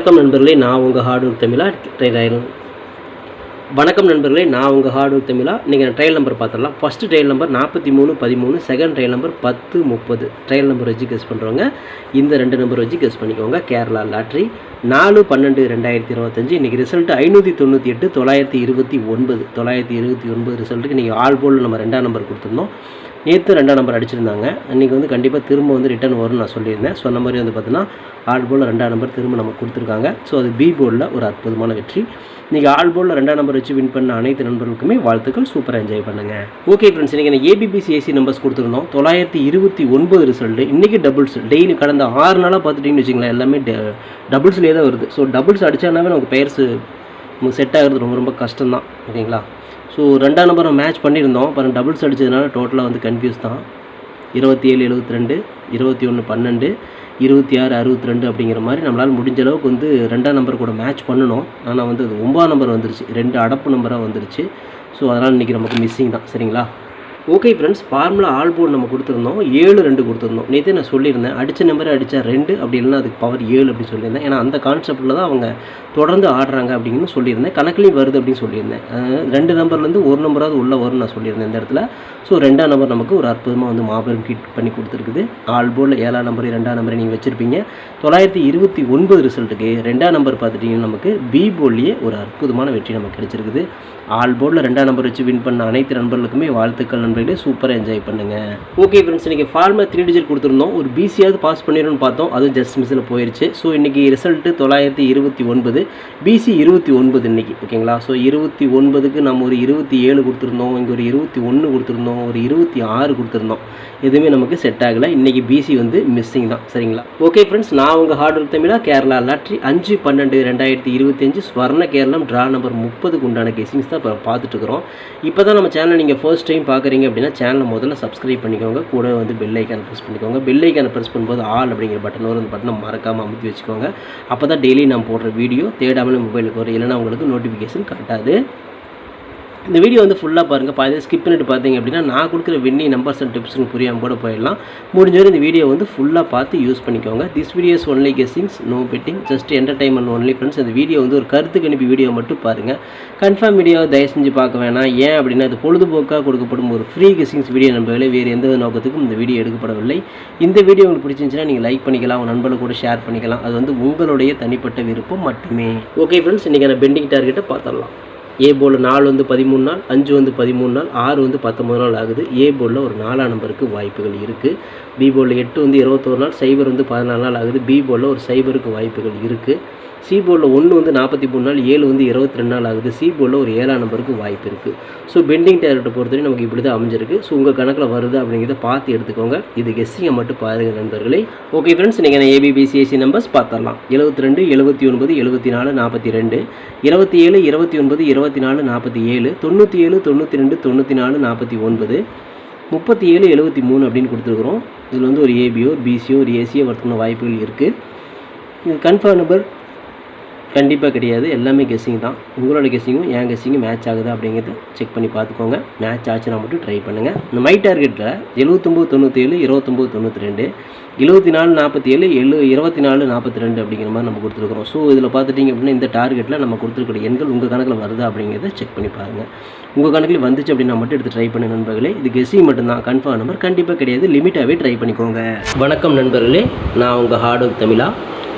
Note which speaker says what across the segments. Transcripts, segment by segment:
Speaker 1: வணக்கம் நண்பர்களே நான் உங்கள் ஹார்ட் ஒர்க் தமிழா ட்ரெயில் வணக்கம் நண்பர்களே நான் உங்கள் ஹார்ட் ஒர்க் தமிழா நீங்கள் ட்ரையல் நம்பர் பார்த்துடலாம். ஃபஸ்ட்டு ட்ரையல் நம்பர் நாற்பத்தி மூணு பதிமூணு செகண்ட் ட்ரையல் நம்பர் பத்து முப்பது. ட்ரையல் நம்பர் வச்சு கெஸ் பண்ணுறவங்க இந்த ரெண்டு நம்பர் வச்சு கெஸ் பண்ணிக்கோங்க. கேரளா லாட்ரி நாலு பன்னெண்டு ரெண்டாயிரத்தி இருபத்தஞ்சி. இன்றைக்கி ரிசல்ட் ஐநூற்றி தொண்ணூற்றி எட்டு தொள்ளாயிரத்தி இருபத்தி ஒன்பது. தொள்ளாயிரத்தி இருபத்தி ஒன்பது ரிசல்ட்டுக்கு இன்றைக்கி ஆல் போல் நம்ம ரெண்டாம் நம்பர் கொடுத்துருந்தோம். நேற்று ரெண்டாம் நம்பர் அடிச்சிருந்தாங்க. இன்றைக்கி வந்து கண்டிப்பாக திரும்ப வந்து ரிட்டர்ன் வரும்னு நான் சொல்லியிருந்தேன். சொன்ன மாதிரி வந்து பார்த்தீங்கன்னா ஆல் போல் ரெண்டாம் நம்பர் திரும்ப நமக்கு கொடுத்துருக்காங்க. ஸோ அது பி போர்டில் ஒரு அற்புதமான வெற்றி. இன்றைக்கி ஆல் போலில் ரெண்டாம் நம்பர் வச்சு வின் பண்ண அனைத்து நண்பர்களுக்குமே வாழ்த்துக்கள். சூப்பராக என்ஜாய் பண்ணுங்கள் ஓகே ஃப்ரெண்ட்ஸ் இன்றைக்கி நான் ஏபிபிசி ஏசி நம்பர்ஸ் கொடுத்துருந்தோம். தொள்ளாயிரத்தி இருபத்தி ஒன்பது ரிசல்ட்டு இன்றைக்கி டபுள்ஸ் டெய்லி கடந்த ஆறு நாளாக பார்த்துட்டிங்கன்னு வச்சிங்களேன் எல்லாமே டபுள்ஸ்லேயே தான் வருது. ஸோ டபுள்ஸ் அடித்தானாவே நமக்கு பெயர்ஸ் நமக்கு செட் ஆகிறது ரொம்ப ரொம்ப கஷ்டம் தான் ஓகேங்களா? ஸோ ரெண்டாம் நம்பர் மேட்ச் பண்ணியிருந்தோம். பாருங்கள் டபுள்ஸ் அடித்ததுனால டோட்டலாக வந்து கன்ஃபியூஸ் தான். இருபத்தி ஏழு எழுபத்தி ரெண்டு இருபத்தி ஒன்று பன்னெண்டு இருபத்தி ஆறு அறுபத்தி ரெண்டு அப்படிங்கிற மாதிரி நம்மளால் முடிஞ்ச அளவுக்கு வந்து ரெண்டாம் நம்பர் கூட மேட்ச் பண்ணணும். ஆனால் வந்து அது ஒம்பதாம் நம்பர் வந்துருச்சு. ரெண்டு அடப்பு நம்பராக வந்துருச்சு. ஸோ அதனால் இன்றைக்கி நமக்கு மிஸ்ஸிங் தான். சரிங்களா? Okay friends formula all board நம்ம கொடுத்துருந்தோம். ஏழு ரெண்டு கொடுத்துருந்தோம். நேற்று நான் சொல்லியிருந்தேன் அடித்த நம்பரை அடித்தா ரெண்டு அப்படி இல்லைன்னா அதுக்கு பவர் ஏழு அப்படின்னு சொல்லியிருந்தேன். ஏன்னா அந்த கான்செப்டில் தான் அவங்க தொடர்ந்து ஆடுறாங்க அப்படின்னு சொல்லியிருந்தேன். கணக்குலேயும் வருது அப்படின்னு சொல்லியிருந்தேன். ரெண்டு நம்பர்லேருந்து ஒரு நம்பராவது உள்ளே வரும்னு நான் சொல்லியிருந்தேன் இந்த இடத்துல. ஸோ ரெண்டாம் நம்பர் நமக்கு ஒரு அற்புதமாக வந்து மாபெரும் கிட் பண்ணி கொடுத்துருக்குது. ஆல் போர்டில் ஏழாம் நம்பர் ரெண்டாம் நம்பரை நீங்கள் வச்சுருப்பீங்க. தொள்ளாயிரத்தி இருபத்தி ஒன்பது ரிசல்ட்டுக்கு ரெண்டாம் நம்பர் பார்த்துட்டிங்கன்னா நமக்கு பி போர்ட்லேயே ஒரு அற்புதமான வெற்றி நமக்கு கிடச்சிருக்குது. ஆல் போர்டில் ரெண்டாம் நம்பர் வச்சு வின் பண்ண அனைத்து நண்பர்களுக்குமே வாழ்த்துக்கள் நண்பர்களே சூப்பராக என்ஜாய் பண்ணுங்கள் ஓகே ஃப்ரெண்ட்ஸ் இன்றைக்கி ஃபார்மில் த்ரீ டிஜிட் கொடுத்துருந்தோம். ஒரு பிசியாவது பாஸ் பண்ணிடணும்னு பார்த்தோம். அதுவும் ஜஸ்ட் மிஸ்ஸில் போயிடுச்சு ஸோ இன்றைக்கி ரிசல்ட்டு தொள்ளாயிரத்தி இருபத்தி ஒன்பது பிசி இருபத்தி ஒன்பது இன்றைக்கி ஓகேங்களா ஸோ இருபத்தி ஒன்பதுக்கு நம்ம ஒரு இருபத்தி ஏழு கொடுத்துருந்தோம். இங்கே ஒரு இருபத்தி ஒன்று கொடுத்துருந்தோம். ஒரு இருபத்தி ஆறு கொடுத்துருந்தோம். எதுவுமே நமக்கு செட் ஆகலை. இன்றைக்கி பிசி வந்து மிஸ்ஸிங் தான். சரிங்களா? ஓகே ஃப்ரெண்ட்ஸ் நான் உங்கள் ஹார்ட் ஒர்க் தமிழா கேரளா லாட்ரி அஞ்சு பன்னெண்டு ரெண்டாயிரத்தி இருபத்தஞ்சு ஸ்வர்ண கேரளம் ட்ரா நம்பர் முப்பதுக்கு உண்டான கெஸிங்ஸ் தான் இப்போ பார்த்துட்டு இருக்கிறோம். இப்போ தான் நம்ம சேனல் நீங்கள் ஃபர்ஸ்ட் டைம் பார்க்குறீங்க. அப்படின்னா சேனலை முதல்ல சப்ஸ்கிரைப் பண்ணிக்கோங்க. கூட வந்து பெல் ஐக்கான் ப்ரெஸ் பண்ணிக்கோங்க. பெல் ஐக்கானை ப்ரெஸ் பண்ணும்போது ஆல் அப்படிங்கிற பட்டன் வரும் அந்த பட்டனை மறக்காமல் அமுத்தி வச்சுக்கோங்க. அப்போ தான் டெய்லி நான் போடுற வீடியோ தேடாமல் மொபைலுக்கு வரும் இல்லைன்னா உங்களுக்கு நோட்டிஃபிகேஷன் காட்டாது. இந்த வீடியோ வந்து ஃபுல்லாக பாருங்கள் பாதி ஸ்கிப் பண்ணிட்டு பார்த்தீங்க அப்படின்னா நான் கொடுக்குற வின்னி நம்பர்ஸ் அண்ட் டிப்ஸ்னு புரியாமல் கூட போயிடலாம். முடிஞ்சவரை இந்த வீடியோ வந்து ஃபுல்லாக பார்த்து யூஸ் பண்ணிக்கோங்க. This videos only guessings no betting just entertainment only friends இந்த வீடியோ வந்து ஒரு கருத்து கணிப்பு வீடியோ மட்டும் பாருங்கள் கன்ஃபார்ம் வீடியோ தயவு செஞ்சு பார்க்க வேணாம். ஏன் அப்படின்னா அது பொழுதுபோக்காக கொடுக்கப்படும் ஒரு ஃப்ரீ கெஸ்ஸிங்ஸ் வீடியோ நம்பர்களே வேறு எந்த நோக்கத்துக்கும் இந்த வீடியோ எடுக்கப்படவில்லை. இந்த வீடியோ உங்களுக்கு பிடிச்சிருந்துச்சுன்னா நீங்கள் லைக் பண்ணிக்கலாம். உங்கள் நண்பர்கள் கூட ஷேர் பண்ணிக்கலாம். அது வந்து உங்களுடைய தனிப்பட்ட விருப்பம் மட்டுமே. ஓகே ஃப்ரெண்ட்ஸ் இன்றைக்கி நான் பெண்டிங் டார்கெட்டை பார்த்துடலாம். ஏ போர்டில் நாலு வந்து பதிமூணு நாள் அஞ்சு வந்து பதிமூணு நாள் ஆறு வந்து பத்தொம்பது நாள் ஆகுது. ஏ போர்டில் ஒரு நாலாம் நம்பருக்கு வாய்ப்புகள் இருக்குது பி போர்டில் எட்டு வந்து இருபத்தோரு நாள் சைபர் வந்து பதினாலு நாள் ஆகுது. பி போர்டில் ஒரு சைபருக்கு வாய்ப்புகள் இருக்குது சி போர்டில் ஒன்று வந்து நாற்பத்தி மூணு நாள் ஏழு வந்து இருபத்தி ரெண்டு நாள் ஆகுது. சி போர்டில் ஒரு ஏழாம் நம்பருக்கு வாய்ப்பு இருக்குது ஸோ பெண்டிங் டேரக்டை பொறுத்தவரை நமக்கு இப்படி தான் அமைஞ்சிருக்கு. ஸோ உங்கள் கணக்கில் வருது அப்படிங்கிறத பார்த்து எடுத்துக்கோங்க. இது கெஸ்ஸிங்கை மட்டும் பாருங்கள் நண்பர்களே. ஓகே ஃப்ரெண்ட்ஸ் நீங்கள் நான் ஏபிபிசிஎஸ்சி நம்பர்ஸ் பார்த்துடலாம். எழுபத்தி ரெண்டு எழுபத்தி ஒன்பது எழுபத்தி நாலு நாற்பத்தி ரெண்டு இருபத்தி ஏழு இருபத்தி ஒன்பது இருபத்தி நாலு நாற்பத்தி ஏழு தொண்ணூற்றி ஏழு தொண்ணூற்றி ரெண்டு தொண்ணூற்றி நாலு நாற்பத்தி ஒன்பது முப்பத்தி ஏழு எழுபத்தி மூணு அப்படின்னு கொடுத்துருக்குறோம். இதில் வந்து ஒரு ஏபியோ பிசியோ ஒரு ஏசியோ வரத்துக்கான வாய்ப்புகள் இருக்குது இது கன்ஃபார்ம் நம்பர் கண்டிப்பாக கிடையாது. எல்லாமே கெஸ்ஸிங் தான். உங்களோட கெஸ்ஸிங்கும் என் கெஸ்ஸிங்கும் மேட்ச் ஆகுதா அப்படிங்கிறத செக் பண்ணி பார்த்துக்கோங்க. மேட்ச் ஆச்சுன்னா மட்டும் ட்ரை பண்ணுங்கள் இந்த மை டார்கெட்டில் எழுபத்தொம்போது தொண்ணூற்றேழு இருபத்தொம்போது தொண்ணூற்றி ரெண்டு எழுபத்தி நாலு நாற்பத்தி ஏழு எழு இருபத்தி நாலு நாற்பத்தி ரெண்டு அப்படிங்கிற மாதிரி நம்ம கொடுத்துருக்குறோம். ஸோ இதில் பார்த்துட்டிங்க அப்படின்னா இந்த டார்கெட்டில் நம்ம கொடுத்துருக்கிற எண்கள் உங்கள் கணக்கில் வருதா அப்படிங்கிறத செக் பண்ணி பாருங்கள் உங்கள் கணக்கில் வந்துச்சு அப்படின்னா மட்டும் எடுத்து ட்ரை பண்ண நண்பர்களே. இது கெஸ்ஸிங் மட்டும்தான். கன்ஃபார்ம் நம்பர் கண்டிப்பாக கிடையாது. லிமிட்டாகவே ட்ரை பண்ணிக்கோங்க. வணக்கம் நண்பர்களே. நான் உங்கள் ஹார்ட் ஒர்க் தமிழா.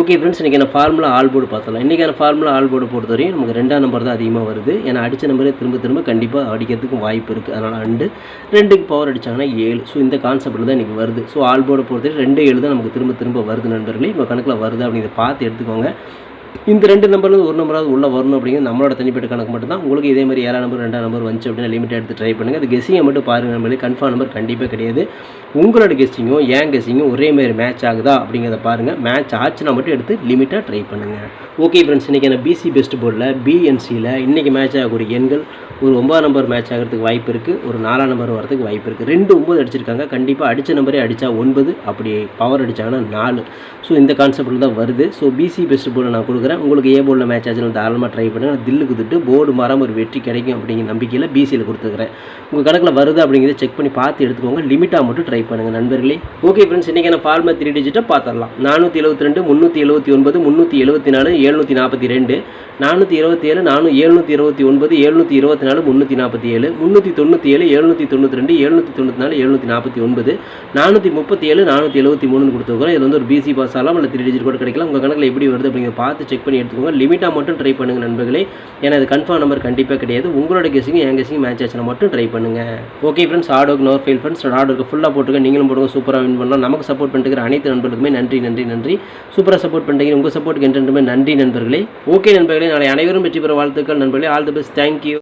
Speaker 1: ஓகே ஃப்ரெண்ட்ஸ் இன்றைக்கி நான் ஃபார்முலா ஆல் போர்டு பார்த்தலாம் இன்றைக்கான ஃபார்முலா ஆல் போர்டு பொறுத்தவரையும் நமக்கு ரெண்டாம் நம்பர் தான் அதிகமாக வருது. ஏன்னா அடித்த நம்பரே திரும்ப திரும்ப கண்டிப்பாக அடிக்கிறதுக்கும் வாய்ப்பு இருக்குது அதனால் ரெண்டு ரெண்டுக்கு பவர் அடித்தாங்கன்னா ஏழு. ஸோ இந்த கான்செப்ட்டில் தான் இன்றைக்கி வருது. ஸோ ஆல் போர்டு பொறுத்தவரை ரெண்டு ஏழு தான் நமக்கு திரும்ப திரும்ப வருது நண்பர்களே. உங்கள் கணக்கில் வருது அப்படிங்கிறத பார்த்து எடுத்துக்கோங்க. இந்த ரெண்டு நம்பர்லேருந்து ஒரு நம்பராவது உள்ளே வரணும் அப்படிங்கிறது நம்மளோட தனிப்பட்ட கணக்கு மட்டும் தான் உங்களுக்கு இதே மாதிரி ஏழாம் நம்பர் ரெண்டாம் நம்பர் வந்துச்சு அப்படின்னா லிமிட் எடுத்து ட்ரை பண்ணுங்கள் அது கெஸ்ஸிங்கை மட்டும் பாருங்கள் நம்மளே. கன்ஃபார்ம் நம்பர் கண்டிப்பாக கிடையாது. உங்களோட கெஸ்ஸிங்கும் ஏன் கெஸ்ஸிங்கும் ஒரே மாதிரி மேட்ச் ஆகுதா அப்படிங்கிறத பாருங்கள் மேட்ச் ஆச்சுன்னா மட்டும் எடுத்து லிமிட்டாக ட்ரை பண்ணுங்கள் ஓகே ஃப்ரெண்ட்ஸ் இன்றைக்கி நான் பிசி பெஸ்ட் போர்டில் பிஎன்சியில் இன்றைக்கி மேட்ச் ஆகக்கூடிய எண்கள் ஒரு ஒன்பதாம் நம்பர் மேட்ச் ஆகிறதுக்கு வாய்ப்பு இருக்குது ஒரு நாலாம் நம்பர் வரதுக்கு வாய்ப்பு இருக்குது ரெண்டு ஒம்பது அடிச்சிருக்காங்க. கண்டிப்பாக அடித்த நம்பரே அடித்தா ஒன்பது அப்படி பவர் அடித்தாங்கன்னா நாலு. ஸோ இந்த கான்செப்டில் தான் வருது. ஸோ பிசி பெஸ்ட் போர்டில் நான் கொடுக்குறேன் உங்களுக்கு ஏ போர்டில் மேட்ச் ஆச்சுன்னு தாராளமாக ட்ரை பண்ணுங்கள் தில்லு குத்துட்டு போர்டு மரம் ஒரு வெற்றி கிடைக்கும் அப்படிங்கிற நம்பிக்கையில் பிசியில் கொடுத்துக்கிறேன். உங்கள் கணக்கில் வருது அப்படிங்கிறத செக் பண்ணி பார்த்து எடுத்துக்கோங்க. லிமிட்டாக மட்டும் ட்ரை பண்ணுங்கள் நண்பர்களே. ஓகே ஃப்ரெண்ட்ஸ் இன்றைக்கி நான் ஃபார்மா த்ரீ டிஜிட்டை பார்த்துடலாம். நானூற்றி எழுபத்தி ரெண்டு முந்நூற்றி எழுபத்தி ஒன்பது முந்நூற்றி எழுபத்தி நாலு எழுநூற்றி நாற்பத்தி ரெண்டு நானூற்றி இருபத்தி ஏழு நானூ எழுநூற்றி இருபத்தி ஒன்பது எழுநூற்றி இருபத்தி நாலு முந்நூற்றி நாற்பத்தி ஏழு முந்நூற்றி தொண்ணூற்றி ஏழு எழுநூற்றி தொண்ணூற்றி ரெண்டு எழுநூற்றி தொண்ணூற்றி நாலு எழுநூற்றி நாற்பத்தி ஒன்பது நானூற்றி முப்பத்தி ஏழு நானூற்றி எழுபத்தி மூணுன்னு கொடுத்துருக்கோம் இது வந்து ஒரு பிசி பாஸ் ஆகலாம் இல்லை த்ரீ டிஜிட் கூட கிடைக்கலாம். உங்கள் கணக்கில் எப்படி வருது அப்படிங்கிற பார்த்து செக் பண்ணி எடுத்துக்கோங்க. லிமிட்டாக மட்டும் ட்ரை பண்ணுங்கள் நண்பர்களே. ஏன்னா இது கன்ஃபார்ம் நம்பர் கண்டிப்பாக கிடையாது. உங்களோட கெஸிங் என் கெஸிங் மேட்ச் ஆச்சுன்னா மட்டும் ட்ரை பண்ணுங்கள் ஓகே ஃப்ரெண்ட்ஸ் ஆடோக்கு நோர் ஃபெயில் ஃப்ரெண்ட்ஸ் ஆடோக்கு ஃபுல்லாக போட்டுருங்க. நீங்களும் போடுங்க. சூப்பராக வின் பண்ணலாம். நமக்கு சப்போர்ட் பண்ணிட்டு அனைத்து நண்பர்களுக்குமே நன்றி நன்றி நன்றி. சூப்பராக சப்போர்ட் பண்ணுறீங்க உங்கள் சப்போர்ட்டுக்கு என்றென்றுமே நன்றி நண்பர்களே. ஓகே நண்பர்களே. நாளை அனைவரும் வெற்றி பெற வாழ்த்துக்கள் நண்பர்களே. All the best thank you